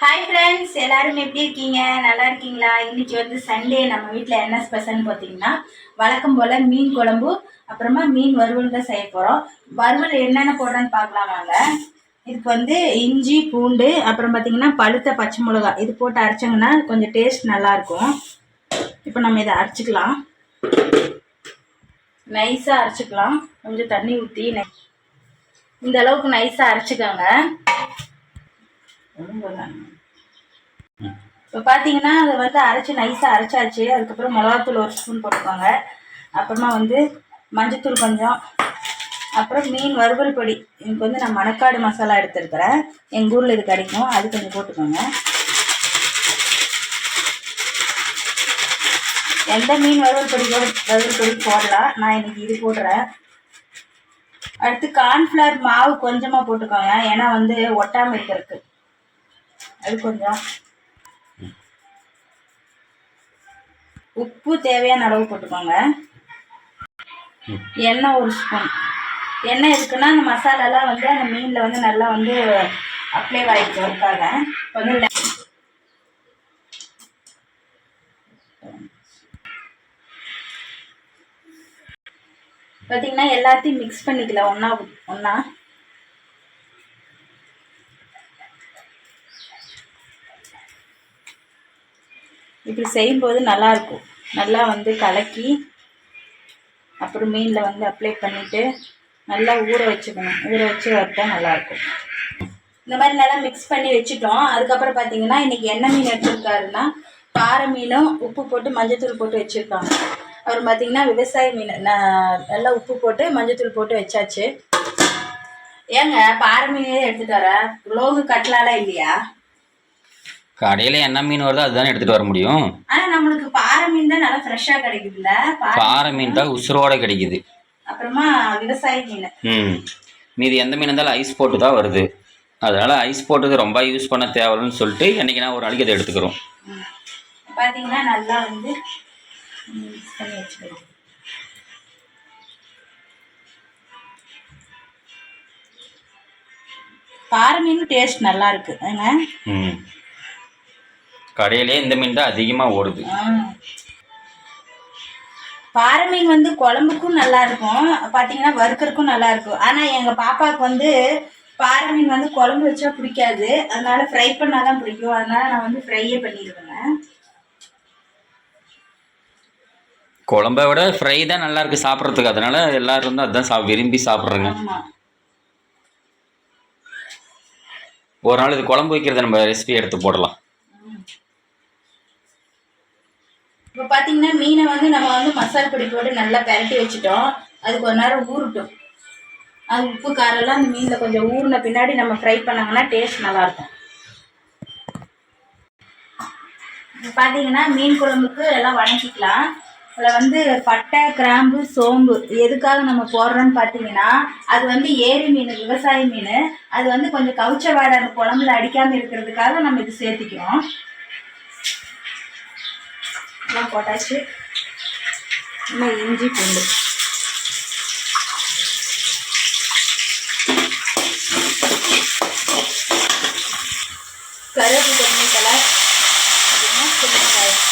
Hi friends எல்லாரும் எப்படி இருக்கீங்க? நல்லா இருக்கீங்களா? இன்னைக்கு வந்து சண்டே நம்ம வீட்டில் என்ன ஸ்பெஷல்னு பார்த்தீங்கன்னா வழக்கம் போல் மீன் குழம்பு அப்புறமா மீன் வறுவல் தான் செய்ய போகிறோம் வறுவல் என்னென்ன போடுறோன்னு பார்க்கலாம் வாங்க. இதுக்கு வந்து இஞ்சி பூண்டு அப்புறம் பார்த்தீங்கன்னா பழுத்த பச்சை மிளகா. இது போட்டு அரைச்சோங்கன்னா கொஞ்சம் டேஸ்ட் நல்லாயிருக்கும் இப்போ நம்ம இதை அரைச்சிக்கலாம். நைஸாக அரைச்சிக்கலாம். கொஞ்சம் தண்ணி ஊற்றி இந்த அளவுக்கு நைஸாக அரைச்சிக்கோங்க. இப்போ பார்த்தீங்கன்னா அதை வந்து அரைச்சி நைஸாக அரைச்சாச்சு. அதுக்கப்புறம் மிளகாத்தூள் ஒரு ஸ்பூன் போட்டுக்கோங்க. அப்புறமா வந்து மஞ்சத்தூள் கொஞ்சம். அப்புறம் மீன் வறுவல் பொடி. எனக்கு வந்து நான் மணக்காடு மசாலா எடுத்துருக்கிறேன். எங்கள் ஊரில் இது கிடைக்கும். அது கொஞ்சம் போட்டுக்கோங்க. எந்த மீன் வறுவல் பொடி வறுவல் பொடி போடலாம். நான் இன்னைக்கு இது போடுறேன். அடுத்து கார்ன்ஃப்ளவர் மாவு கொஞ்சமாக போட்டுக்கோங்க. ஏன்னா வந்து ஒட்டாமல் இருக்கிறதுக்கு. கொஞ்சம் உப்பு தேவையான அளவு போட்டுக்கோங்க. எண்ணெய் ஒரு ஸ்பூன் எண்ணெய் இருக்குன்னா அந்த மசாலாலாம் வந்து அந்த மீனில் வந்து நல்லா வந்து அப்ளை ஆகிட்டு இருக்காங்க இப்போ வந்து பார்த்தீங்கன்னா எல்லாத்தையும் மிக்ஸ் பண்ணிக்கலாம் ஒன்றா ஒன்றா இப்படி செய்யும்போது நல்லாயிருக்கும். நல்லா வந்து கலக்கி அப்புறம் மீனில் வந்து அப்ளை பண்ணிவிட்டு நல்லா ஊற வச்சுக்கணும். ஊற வச்சு வறுத்தா நல்லாயிருக்கும். இந்த மாதிரி நல்லா மிக்ஸ் பண்ணி வச்சுட்டோம். அதுக்கப்புறம் பார்த்தீங்கன்னா இன்றைக்கி என்ன மீன் எடுத்துருக்காருன்னா பாறை மீனும் உப்பு போட்டு மஞ்சத்தூள் போட்டு வச்சுருக்காங்க. அப்புறம் பார்த்தீங்கன்னா விவசாய மீன் நான் நல்லா உப்பு போட்டு மஞ்சத்தூள் போட்டு வச்சாச்சு. ஏங்க பாறை மீனே எடுத்துகிட்டு வர? லோகு கட்டலாலாம் இல்லையா? கடையில் என்ன மீன் வருதோ அதுதானே எடுத்துகிட்டு வர முடியும். ஆனால் நம்மளுக்கு பாறை மீன் தான் நல்லா ஃப்ரெஷ்ஷாக கிடைக்குதுல்ல? பாறை மீன் தான் உசுரோட கிடைக்குது. அப்புறமா விவசாய மீன். ம். மீதி எந்த மீன் இருந்தாலும் ஐஸ் போட்டு தான் வருது. அதனால் ஐஸ் போட்டது ரொம்ப யூஸ் பண்ண தேவைன்னு சொல்லிட்டு என்னைக்குனா ஒரு நாளைக்கு அதை எடுத்துக்கிறோம். பார்த்தீங்கன்னா நல்லா வந்து மிக்ஸ் பண்ணி வச்சுக்கணும் பாறை மீன் டேஸ்ட் நல்லா இருக்கு. கடையிலே இந்த மீன் தான் அதிகமாக ஓடுது. பாறை மீன் வந்து குழம்புக்கும் நல்லா இருக்கும். பார்த்தீங்கன்னா வறுக்கறதுக்கும் நல்லா இருக்கும். ஆனால் எங்கள் பாப்பாவுக்கு வந்து பாறை மீன் வந்து குழம்பு வச்சா பிடிக்காது. அதனால ஃப்ரை பண்ணாதான் பிடிக்கும். அதனால நான் வந்து ஃப்ரையே பண்ணிடுவேங்க. குழம்ப விட ஃப்ரை தான் நல்லா இருக்கு சாப்பிட்றதுக்கு. அதனால எல்லாரும் தான் அதான் சா விரும்பி சாப்பிட்றேங்க. ஒரு நாள் இது குழம்பு வைக்கிறத நம்ம ரெசிபி எடுத்து போடலாம். இப்போ பார்த்தீங்கன்னா மீனை வந்து நம்ம வந்து மசால் பொடி போட்டு நல்லா பரட்டி வச்சுட்டோம். அதுக்கு கொஞ்ச நேரம் ஊறட்டும். அது உப்பு காரெல்லாம் அந்த மீனில் கொஞ்சம் ஊறின பின்னாடி நம்ம ஃப்ரை பண்ணாங்கன்னா டேஸ்ட் நல்லாயிருக்கும் இப்போ பார்த்தீங்கன்னா மீன் குழம்புக்கு எல்லாம் வணக்கிக்கலாம். அதில் வந்து பட்டை கிராம்பு சோம்பு எதுக்காக நம்ம போடுறோன்னு பார்த்தீங்கன்னா அது வந்து ஏரி மீன் விவசாய மீன். அது வந்து கொஞ்சம் கவுச்ச வாடை அந்த குழம்புல அடிக்காமல் இருக்கிறதுக்காக நம்ம இது சேர்த்திக்கிறோம். எல்லாம் போட்டாச்சு இன்னும் இஞ்சி பூண்டு கருவேப்பு கொத்தமல்லி தலை அப்படின்னா சின்ன வெங்காயம்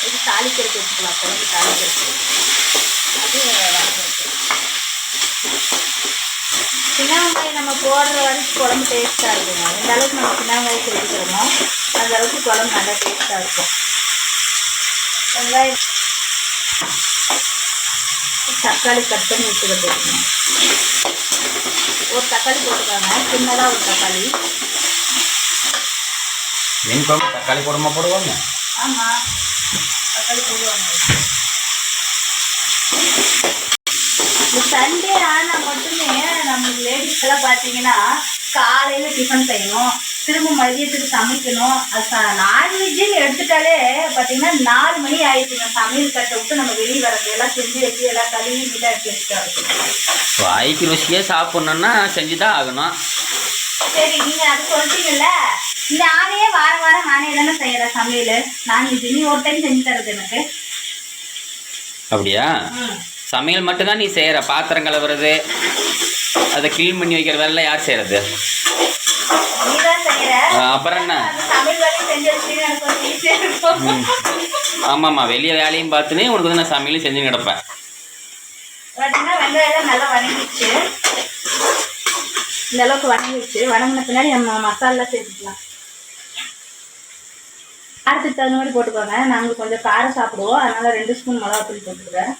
இது தாளிக்கிறதுக்கு வச்சுக்கலாம் குழம்பு தாளிக்கிறதுக்கு அது வதக்கிருக்கு சின்ன வெங்காயம் நம்ம போடுற வரைக்கும் குழம்பு டேஸ்ட்டாக இருக்குங்க எந்த அளவுக்கு நம்ம சின்ன வெங்காயம் சேர்த்துக்கிறோமோ அந்த அளவுக்கு குழம்பு நல்லா டேஸ்ட்டாக இருக்கும். வெங்காயம் தக்காளி கட் பண்ணி வச்சுக்கிட்டு ஒரு தக்காளி போட்டுக்காங்க. சின்னதாக ஒரு தக்காளி. மீன் குழம்பு தக்காளி போடாம போடுவாங்க? ஆமாம் தக்காளி போடுவாங்க. சண்டே ஆனால் மட்டுமே நம்மளுக்கு லேடிஸ்க்கெல்லாம் பார்த்தீங்கன்னா காலையில் டிஃபன் செய்யணும். திரும்ப மதியத்துக்கு சமைக்கணும். அது நான்வெஜ்ஜுன்னு எடுத்துட்டாலே பார்த்தீங்கன்னா நாலு மணி ஆயிடுச்சுங்க. சமையல் கட்டை விட்டு நம்ம வெளியே வரது எல்லாம் செஞ்சு வச்சு எல்லாம் கழுவி நீட்டாக வச்சுட்டு வாய்க்கு ருசியே சாப்பிட்ணுன்னா செஞ்சு தான் ஆகணும். சரி நீங்கள் அது சொல்லிட்டீங்கல்ல நானே வாரம் வாரம் நானே தானே செய்கிறேன் சமையல். நான் இது நீ ஒரு டைம் செஞ்சு தரது எனக்கு. அப்படியா? ம். சமையல் மட்டும்தான் நீ செய்கிற பாத்திரம் கழுவுறது அதை க்ளீன் பண்ணி வைக்கிற வேலை யார் செய்கிறது அப்புறம் என்ன? ஆமாம்மா வெளியே வேலையும் பார்த்துனே உனக்கு வந்து நான் சமையலும் செஞ்சு கிடப்பேன். நல்லா வணங்கிடுச்சு. இந்த அளவுக்கு வணங்கிடுச்சு. வணங்கின பின்னாடி நம்ம மசாலா சேர்த்துக்கலாம். காரத்துக்கு தகுந்த மாதிரி போட்டுக்கோங்க. நாங்கள் கொஞ்சம் காரம் சாப்பிடுவோம். அதனால ரெண்டு ஸ்பூன் மிளகாத்தூள் போட்டுக்கிறேன்.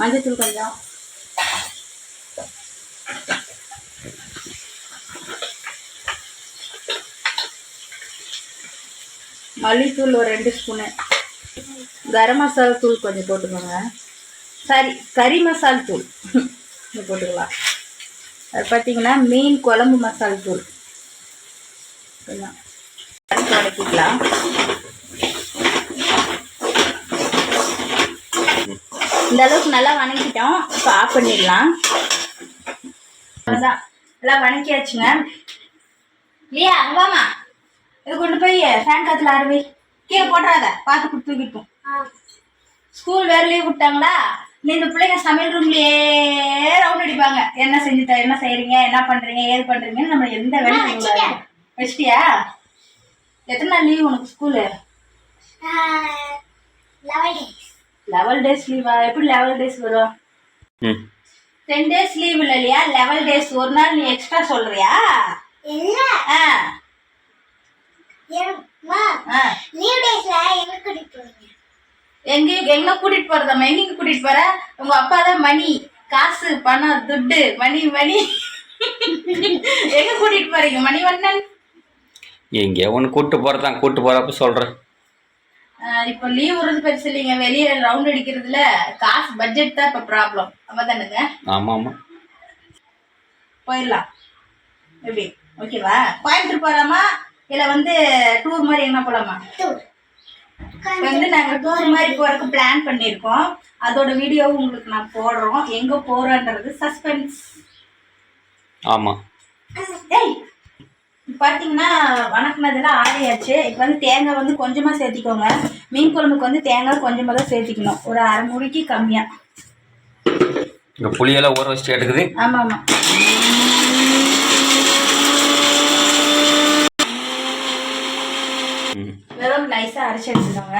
மஞ்சத்தூள் கொஞ்சம். மல்லித்தூள் ஒரு ரெண்டு ஸ்பூனு. கரம் மசாலா தூள் கொஞ்சம் போட்டுக்கோங்க. சரி கறி மசால் தூள். இது போட்டுக்கலாம். அது பார்த்தீங்கன்னா மீன் குழம்பு மசால் தூள். கொஞ்சம். வதக்கிக்கலாம். இந்த அளவுக்கு நல்லா வணக்கிட்டோம். இப்போ ஆஃப் பண்ணிடலாம். அதான். எல்லாம் வணக்கியாச்சுங்க இல்லையா அங்க வாமா இது கொண்டு போய் ஃபேன் காத்துல ஆடுவி கீழே போட்டுறாத. பார்த்து கொடுத்து தூக்கிட்டோம் ஸ்கூல் வேற லீவ் விட்டாங்களா? இந்த பிள்ளைங்க சமையல் ரூம்லயே ரவுண்ட் அடிப்பாங்க. என்ன செஞ்சு த என்ன செய்றீங்க என்ன பண்றீங்க ஏது பண்றீங்கன்னு நம்ம எந்த வேலையும் செய்யக்கூடாது வச்சிட்டியா? எத்தனை நாள் லீவ் உனக்கு ஸ்கூலு லெவல் டேஸ் லீவா எப்படி லெவல் டேஸ் வரும்? ம். டென் டேஸ் லீவ் இல்லை இல்லையா? லெவல் டேஸ் ஒரு நாள் நீ எக்ஸ்ட்ரா சொல்றியா? ஆ. ஆ. எங்க எங்க கூட்டிட்டு போறதம்மா எங்க கூட்டிட்டு போற? உங்க அப்பா தான் மணி. காசு பணம் துட்டு மணி மணி. எங்க கூட்டிட்டு போறீங்க? மணிவண்ணன் எங்கேயோ ஒன்று கூப்பிட்டு போகிறதான் கூப்பிட்டு போகிறப்ப சொல்கிறேன் ஆஹ் இப்போ லீவ் வருது பெருசு இல்லைங்க வெளியே ரவுண்ட் அடிக்கிறதுல காசு பட்ஜெட் தான் இப்போ ப்ராப்ளம் அப்பதானுங்க? ஆமாம் ஆமாம் போயிடலாம். எப்படி? ஓகேவா? கோயம்புத்தூர் போகலாமா இல்லை வந்து டூர் மாதிரி எங்க போகலாமா இப்போ வந்து நாங்கள் டூர் மாதிரி போகிறதுக்கு பிளான் பண்ணியிருக்கோம். அதோட வீடியோவும் உங்களுக்கு நான் போடுறோம். எங்கே போகிறோன்றது சஸ்பென்ஸ் ஆமாம் ஏய் பார்த்தீங்கன்னா வணக்கினதெல்லாம் ஆறியாச்சு. இப்போ வந்து தேங்காய் வந்து கொஞ்சமாக சேர்த்திக்கோங்க. மீன் குழம்புக்கு வந்து தேங்காய் கொஞ்சமாக தான் சேர்த்திக்கணும். ஒரு அரை முடிக்கு கம்மியாக இங்கே புளியெல்லாம் ஊற வச்சுட்டு எடுக்குது. ஆமாம். ஆமாம் வெறும் நைஸாக அரைச்சி எடுத்துக்கோங்க.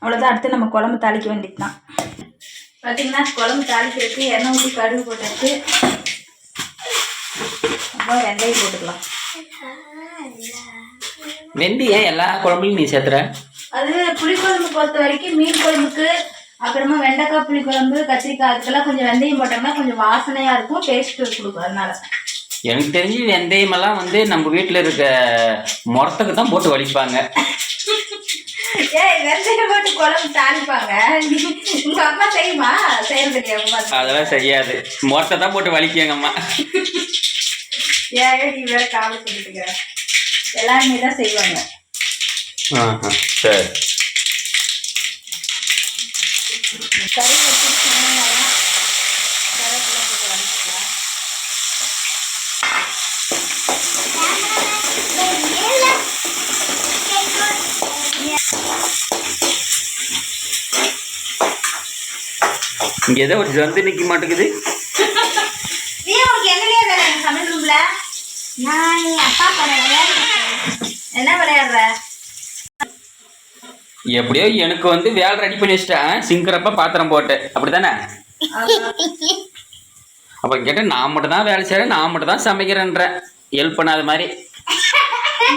அவ்வளோதான் அடுத்து நம்ம குழம்பு தாளிக்க வேண்டியது தான் பார்த்தீங்கன்னா குழம்பு தாளிக்கிறதுக்கு எண்ணெய் ஊற்றி கடுகு போட்டாச்சு. அப்புறம் வெந்தயம் போட்டுக்கலாம். வெந்தயம் எல்லா குழம்புலையும் நீ சேர்த்துற? அது புளிக்குழம்பு பொறுத்த வரைக்கும் மீன் குழம்புக்கு அப்புறமா வெண்டைக்காய் புளிக்குழம்பு கத்திரிக்காய் அதுக்கெல்லாம் கொஞ்சம் வெந்தயம் போட்டோம்னா கொஞ்சம் வாசனையாக இருக்கும் டேஸ்ட் கொடுக்கும் அதனால. எனக்கு தெரிஞ்சு வெந்தயமெல்லாம் வந்து நம்ம வீட்டில் இருக்க முறத்துக்கு தான் போட்டு வலிப்பாங்க. அதெல்லாம் செய்யாது. முறத்தை தான் போட்டு வலிக்குங்க அம்மா. ஏன் நீ வேற காவல் சொல்லிட்டு எல்லாருமே தான் செய்வாங்க. சரி. கறி வச்சு இங்கே ஏதோ ஒரு ஜந்து நிற்க மாட்டேங்குது. நீ உனக்கு என்னலையே வேலை சமையல் ரூம்ல நான் அப்பா என்ன எப்படியோ எனக்கு வந்து வேலை ரெடி பண்ணி வச்சிட்டேன். சிங்கிறப்ப பாத்திரம் போட்டு அப்படிதானே அப்புறம் கேட்டால் நான் மட்டும் தான் வேலை செய்கிறேன் நான் மட்டும் தான் சமைக்கிறேன்றேன். ஹெல்ப் பண்ணாத மாதிரி.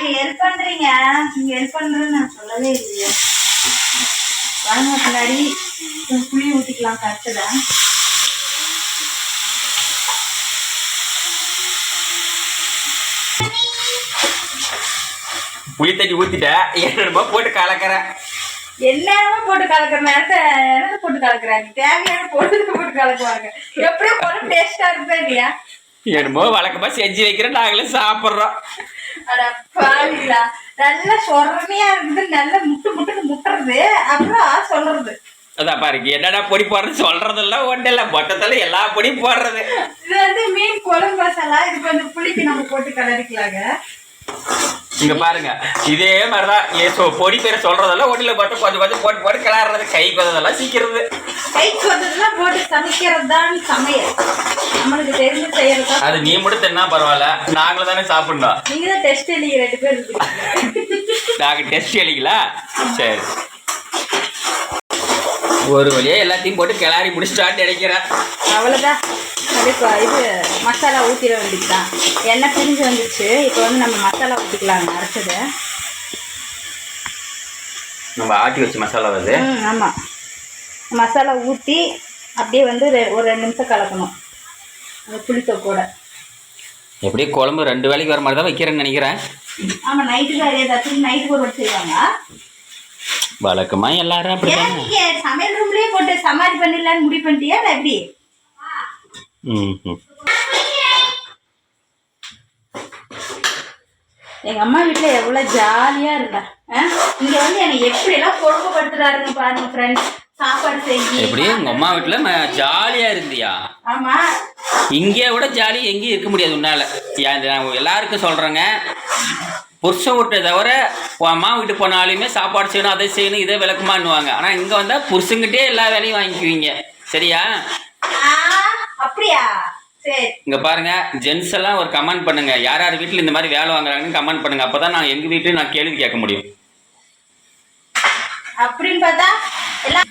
நீங்க ஹெல்ப் பண்றீங்க. நீங்க ஹெல்ப் பண்றேன்னு நான் சொல்லவே இல்லையே. வாங்க பின்னாடி கொஞ்சம் புளி ஊற்றிக்கலாம் கரெக்டுதான் புளி தண்ணி ஊற்றிட்டேன் என்னென்னமோ போட்டு கலக்கிறேன். என்னென்னமோ போட்டு கலக்குற நேரத்தை போட்டு கலக்குறாங்க? தேவையான போட்டு போட்டு கலக்குவாங்க. எப்படியும் குழம்பு டேஸ்டா இருக்குதா இல்லையா? என்னமோ வழக்கமாக செஞ்சு வைக்கிறேன் நாங்களும் சாப்பிட்றோம். பாவிங்களா நல்லா சொரணையா இருக்குது. நல்லா முட்டு முட்டுன்னு முட்டுறது. அப்புறம் சொல்றது. அதான் பாருங்க என்னடா பொடி போடுறது சொல்றதெல்லாம் ஒன்றும் இல்லை. மொத்தத்தில் எல்லா பொடியும் போடுறது. இது வந்து மீன் குழம்பு மசாலா. இது கொஞ்சம் புளிக்கு நம்ம போட்டு கலரிக்கலாங்க. இங்க பாருங்க. இதே மாதிரிதான் ஏ சொ பொடி பேரை சொல்றதெல்லாம் ஒண்ணுல பார்த்து கொஞ்சம் கொஞ்சம் போட்டு போட்டு கிளறது கை வந்ததெல்லாம் சீக்கிரது. கைக்கு வந்ததுலாம் போட்டு சமைக்கிறது தான் சமையல். நம்மளுக்கு தெரிஞ்சு செய்யறது அது நீ மட்டும் தின்னா பரவாயில்ல நாங்களும் தானே சாப்பிடணும். நீங்க தான் டெஸ்ட் எழுதி ரெண்டு பேர் நாங்க டெஸ்ட் அடிக்கல சரி. ஒரு வழியா எல்லாத்தையும் போட்டு கிளறி முடிச்சிட்டான்னு நினைக்கிறேன். அவ்வளோதான் அப்படியே இது மசாலா ஊற்றிட வேண்டியதுதான். எண்ணெய் பிரிஞ்சு வந்துச்சு. இப்போ வந்து நம்ம மசாலா ஊற்றிக்கலாங்க அரைச்சது. நம்ம ஆட்டி வச்ச மசாலா வருது ஆமாம் மசாலா ஊற்றி அப்படியே வந்து ஒரு ரெண்டு நிமிஷம் கலக்கணும். அந்த புளித்தொக்கோட எப்படியே குழம்பு ரெண்டு வேலைக்கு வர மாதிரி தான் வைக்கிறேன்னு நினைக்கிறேன். ஆமாம் நைட்டுக்கு அதே ஏதாச்சும் நைட்டுக்கு ஒரு செய்வாங்க. வழக்கமா எல்லாரும் நீங்க சமையல் ரூம்லயே போட்டு சமாளி பண்ணிடலான்னு முடிவு பண்ணிட்டியா எப்படி. எங்க அம்மா வீட்ல எவ்வளவு ஜாலியா இருந்தா? இங்க வந்து என்னை எப்படி எல்லாம் கொடுமைப்படுத்துறாருன்னு பாருங்க ஃப்ரெண்ட்ஸ் சாப்பாடு செய்யி எப்படி? உங்க அம்மா வீட்டுல ஜாலியா இருந்தியா? ஆமா. இங்கே விட ஜாலி எங்கேயும் இருக்க முடியாது உன்னால. எல்லாருக்கும் சொல்றேங்க. புருஷன் வீட்டை தவிர அம்மா வீட்டுக்கு போனாலுமே சாப்பாடு செய்யணும் அதை செய்யணும் இதை விளக்குமான்னுவாங்க. ஆனா இங்க வந்தா புருஷங்கிட்டே எல்லா வேலையும் வாங்கிக்குவீங்க. சரியா? அப்படியா? இங்க பாருங்க ஜென்ஸ் எல்லாம் ஒரு கமெண்ட் பண்ணுங்க. யார் யார் வீட்டுல இந்த மாதிரி வேலை வாங்குறாங்கன்னு கமெண்ட் பண்ணுங்க. அப்பதான் நான் எங்க வீட்டுல நான் கேள்வி கேட்க முடியும். அப்படின்னு பார்த்தா எல்லாம்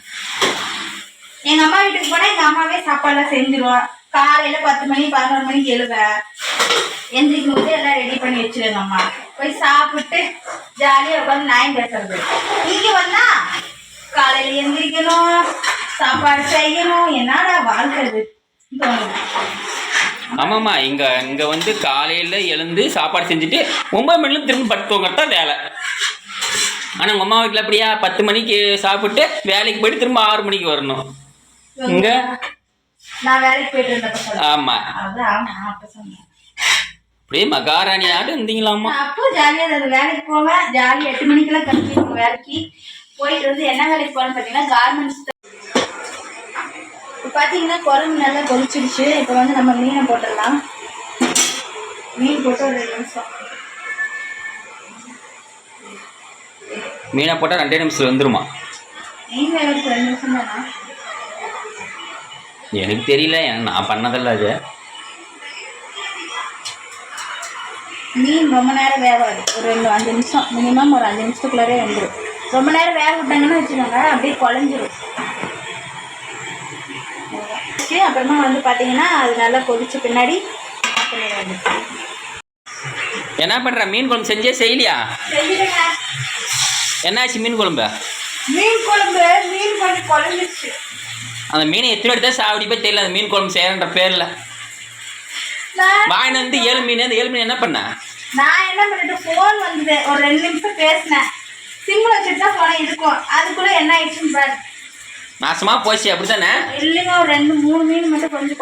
எங்க அம்மா வீட்டுக்கு போனா எங்க அம்மாவே சாப்பாடுலாம் செஞ்சிருவோம் காலையில பத்து மணி பதினோரு மணிக்கு எழுவேன் எந்திரிக்கும் போது எல்லாம் ரெடி பண்ணி வச்சிருங்க அம்மா. போய் சாப்பிட்டு ஜாலியா உட்காந்து நாயம் பேசுறது. இங்க வந்தா காலையில எந்திரிக்கணும் சாப்பாடு செய்யணும். என்னடா வாழ்க்கை இது? தோணுது ஆமாம்மா இங்க இங்க வந்து காலையில எழுந்து சாப்பாடு செஞ்சுட்டு ஒன்பது மணில திரும்ப படுத்துவங்க தான் வேலை. ஆனா உங்க அம்மா வீட்டுல அப்படியா பத்து மணிக்கு சாப்பிட்டு வேலைக்கு போயிட்டு திரும்ப ஆறு மணிக்கு வரணும். இங்க? நான் வேலைக்கு போயிட்டு இருந்தப்ப ஆமா. அது ஆமா அப்ப சொன்னேன். அப்படியே மகாராணியாட்டு இருந்தீங்களாம்மா நான் அப்போ ஜாலியா இருந்தது வேலைக்கு போவேன். ஜாலியா எட்டு மணிக்கெல்லாம் கிளம்பிடுவோம் வேலைக்கு போயிட்டு வந்து என்ன வேலைக்கு போறேன்னு பார்த்தீங்கன்னா கார்மெண்ட்ஸ் இப்போ பார்த்தீங்கன்னா குழம்பு நல்லா கொதிச்சிடுச்சு. இப்போ வந்து நம்ம மீனை போட்டுடலாம். மீன் போட்டு ஒரு ரெண்டு நிமிஷம். மீனை போட்டா ரெண்டே நிமிஷத்துல வந்துருமா? மீன் ரெண்டு நிமிஷம் தானா? எனக்கு தெரியல நான் பண்ணதில்ல அது. மீன் ரொம்ப நேரம் வேகாது. ஒரு ரெண்டு அஞ்சு நிமிஷம். மினிமம் ஒரு அஞ்சு நிமிஷத்துக்குள்ளாரே வந்துடும் ரொம்ப நேரம் வேக விட்டாங்கன்னு வச்சுக்கோங்க அப்படியே குழஞ்சிரும். சரி, அப்புறமா வந்து பார்த்தீங்கன்னா அது நல்லா கொதிச்ச பின்னாடி. என்ன பண்ற? மீன் குழம்பு செஞ்சே செய்யலையா. என்னாச்சு மீன் குழம்பு? மீன் குழம்பு மீன் கொஞ்சம் குழஞ்சிருச்சு. அந்த மீனை எத்தனை எடுத்தா சாவடி போய் தெரியல அந்த மீன் குழம்பு செய்யறன்ற பேர்ல. வாங்கிட்டு வந்து ஏழு மீன் அந்த ஏழு மீன் என்ன பண்ண? நான் என்ன பண்ணிட்டு ஃபோன் வந்தது. ஒரு ரெண்டு நிமிஷம் பேசினேன். சிம்மில் வச்சுட்டு தான் போனேன் இருக்கும் அதுக்குள்ளே என்ன ஆயிடுச்சுன்னு பாரு. நாசமா போச்சு அப்படித்தானே? இல்லைங்க ஒரு ரெண்டு மூணு மீன் மட்டும் கொஞ்சம்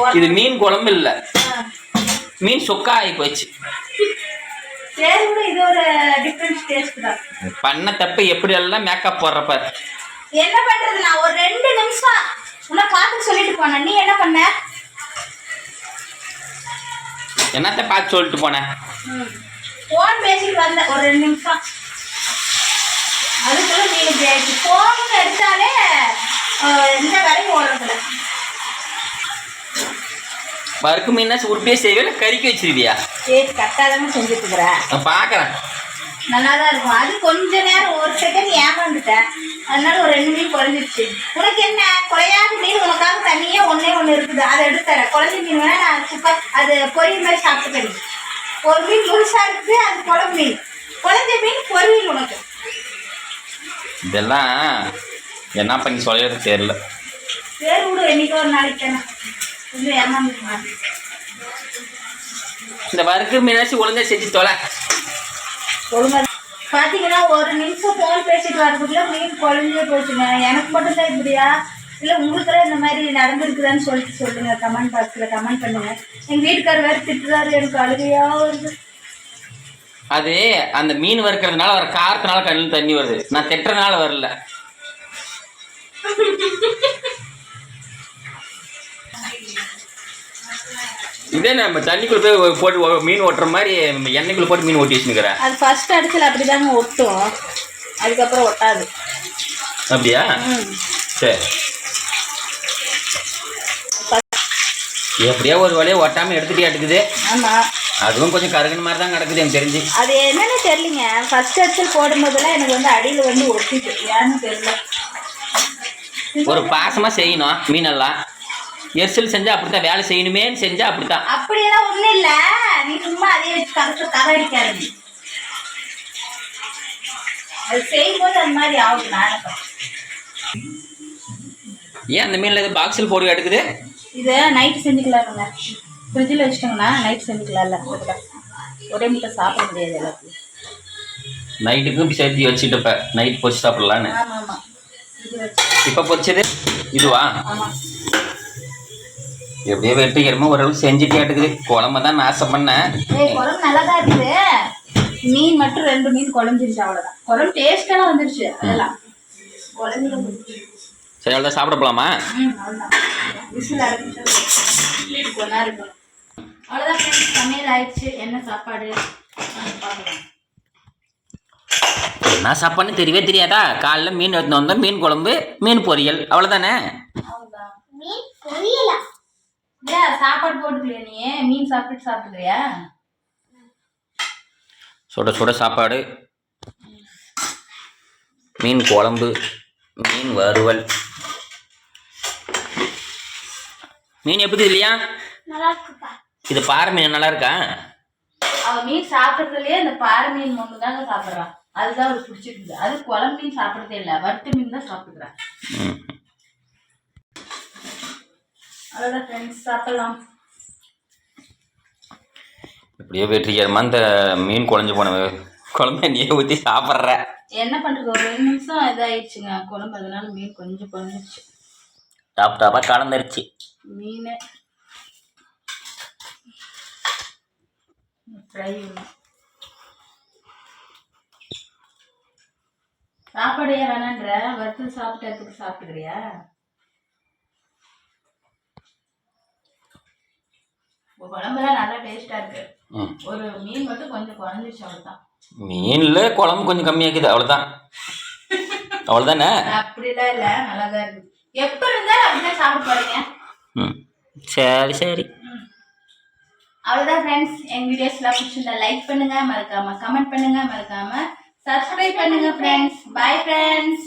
ஓரம் இது மீன் குழம்பு இல்ல. மீன் சொக்கா ஆகி போச்சு ஒரு பண்ண தப்பு எப்படி எல்லாம் மேக்கப் போடுறப்ப என்ன பண்றது? நான் ஒரு ரெண்டு நிமிஷம் உன்னை பார்த்து சொல்லிட்டு போனேன். நீ என்ன பண்ண? என்னத்த பார்த்து சொல்லிட்டு போனேன் ஃபோன் பேசிட்டு வந்தேன் ஒரு ரெண்டு நிமிஷம். அதுக்குள்ள மீன் இப்படி ஆயிடுச்சு. ஃபோன் எடுத்தாலே அஹ், எந்த வேலையும் ஓடுறதில்ல வறுக்கு மீனா உருட்டியே செய்வே இல்லை கறிக்கு வச்சிருவியா? சரி கரெக்டாக தானே செஞ்சுட்டு இருக்கிறேன் நான் பார்க்குறேன் நல்லா தான் இருக்கும். அது கொஞ்ச நேரம் ஒரு செகண்ட் ஏமாந்துட்டேன் அதனால ஒரு ரெண்டு மீன் குறைஞ்சிருச்சு. உனக்கு என்ன? குறையாத மீன் உனக்காக தனியா ஒண்ணே ஒன்று இருக்குது. அதை எடுத்துறேன் குறைஞ்ச மீன் வேணா நான் சூப்பர் அது பொரியல் மாதிரி சாப்பிட்டுக்கடி ஒரு மீன் முழுசா இருக்குது அது குழம்பு மீன். குழஞ்ச மீன் பொரியல் உனக்கு. இதெல்லாம் என்ன பண்ணி சொல்றது தெரியல. சரி விடு என்னைக்கோ ஒரு நாளைக்கு தானே. கொஞ்சம் ஏமாந்துருமா இந்த வறுக்கு மீனாச்சும் ஒழுங்கா செஞ்சு தொலை. ஒழுங்கா பார்த்தீங்கன்னா ஒரு நிமிஷம் ஃபோன் பேசிட்டு வரதுக்குள்ள மீன் குழஞ்சே போச்சுங்க. எனக்கு மட்டும் தான் இப்படியா? இல்லை உங்களுக்கு இந்த மாதிரி நடந்திருக்குதான்னு சொல்லிட்டு சொல்லுங்க. கமெண்ட் பாக்ஸில் கமெண்ட் பண்ணுங்க. எங்கள் வீட்டுக்காரர் வேறு திட்டுறாரு. எனக்கு அழுகையா வருது. அது அந்த மீன் வறுக்கிறதுனால வர காரத்தினால கண்ணில் தண்ணி வருது. நான் திட்டுறதுனால வரல. இதே நம்ம தண்ணிக்குள்ள போய் போட்டு மீன் ஓட்டுற மாதிரி எண்ணெய்க்குள்ள போட்டு மீன் ஓட்டி அது ஃபர்ஸ்ட் அடிச்சல் அப்படிதாங்க ஒட்டும். அதுக்கப்புறம் ஒட்டாது. அப்படியா? சரி. எப்படியோ ஒரு வழியாக ஒட்டாமல் எடுத்துட்டே எடுக்குது ஆமாம் அதுவும் கொஞ்சம் கருகன் மாதிரி தான் கிடக்குது எனக்கு தெரிஞ்சு. அது என்னன்னு தெரியலங்க. ஃபர்ஸ்ட் அடிச்சல் போடும்போதெல்லாம் எனக்கு வந்து அடியில் வந்து ஒட்டிட்டு. ஏன்னு தெரியல. ஒரு பாசமாக செய்யணும் மீனெல்லாம். எரிசல் செஞ்சால் அப்படித்தான் வேலை செய்யணுமேன்னு செஞ்சால் அப்படித்தான். அப்படியெல்லாம் ஒண்ணும் இல்ல. நீ சும்மா அதே வச்சு கருத்து கதை அடிக்காது அது செய்யும்போது அந்த மாதிரி நாடகம் ஏன் அந்த மீனில் எது பாக்ஸில் போட்டு எடுக்குது? இதை நைட்டு செஞ்சுக்கலாம்ங்க ஃப்ரிட்ஜில் வச்சிட்டோங்கன்னா நைட் செஞ்சுக்கலாம்ல. ஒரே முட்டை சாப்பிட முடியாது எல்லாத்தையும் நைட்டுக்கும் சேர்த்து வச்சுட்டப்ப நைட் பொரிச்சு சாப்பிடலான்னு ஆமாம் ஆமாம் இது வச்சு. இப்போ பொரிச்சது இதுவா? ஆமாம் எப்படியோ வெற்றிகரமாக ஓரளவுக்கு செஞ்சுட்டே எடுக்குது குழம்பு தான் நாசம் பண்ணேன் குழம்பு நல்லா தான் இருக்குது. மீன் மட்டும் ரெண்டு மீன் குழஞ்சிருச்சு அவ்வளோதான் குழம்பு டேஸ்டெல்லாம் வந்துருச்சு அதெல்லாம். சரி அவ்வளோ சாப்பிட போகலாமா அவ்வளோதான் சமையல் ஆயிடுச்சு. என்ன சாப்பாடு? பார்க்கலாம். என்ன சாப்பாடுன்னு தெரியவே தெரியாதா? காலைல மீன் எடுத்துன்னு வந்தோம். மீன் குழம்பு மீன் பொரியல். அவ்வளோதானே அவ்வளோதான் மீன் பொரியலா? ஏன் சாப்பாடு போட்டுக்கலையா நீ. மீன் சாப்பிட்டு சாப்பிட்டுக்கிறியா? சுட சுட சாப்பாடு. மீன் குழம்பு மீன் வறுவல். மீன் எப்படி இல்லையா? நல்லா இருக்குப்பா இது பாறை மீன் நல்லா இருக்கா அவ மீன் சாப்பிட்றதுலயே இந்த பாறை மீன் ஒன்று தாங்க சாப்பிட்றான் அதுதான் அவளுக்கு பிடிச்சிருக்கு அது குழம்பு மீன் சாப்பிட்றதே இல்லை. வறுத்த மீன் தான் சாப்பிட்டுக்கிறான் ம் அவ்வளோதான் ஃப்ரெண்ட்ஸ் சாப்பிடலாம். எப்படியோ வெற்றிகரமாக இந்த மீன் குழஞ்சு போன குழம்பு நீயே ஊற்றி சாப்பிட்ற. என்ன பண்ணுறது ஒரு நிமிஷம் இதாயிடுச்சுங்க குழம்பு. அதனால மீன் கொஞ்சம் குழஞ்சிருச்சு. டாப் டாப்பாக கலந்துருச்சு. மீன். ஃப்ரை சாப்பாடு ஏன் வேணான்ற வறுத்து சாப்பிட்டதுக்கு சாப்பிட்டுக்கிறியா? குழம்புலாம் நல்லா டேஸ்டா இருக்கு. ஒரு மீன் மட்டும் கொஞ்சம் குழஞ்சிருச்சு அவ்வளோதான் மீனில் குழம்பு கொஞ்சம் கம்மியாக்குது அவ்வளோதான் அவ்வளோதானே அப்படிலாம் இல்லை நல்லா தான் இருக்கு. எப்போ இருந்தாலும் அப்படிதான் சாப்பிட போறீங்க. ம். சரி சரி. அவ்வளோதான் ஃப்ரெண்ட்ஸ் எங்கள் வீடியோஸ்லாம் பிடிச்சிருந்தா லைக் பண்ணுங்க மறக்காம கமெண்ட் பண்ணுங்க மறக்காம சப்ஸ்கிரைப் பண்ணுங்க ஃப்ரெண்ட்ஸ் பை ஃப்ரெண்ட்ஸ்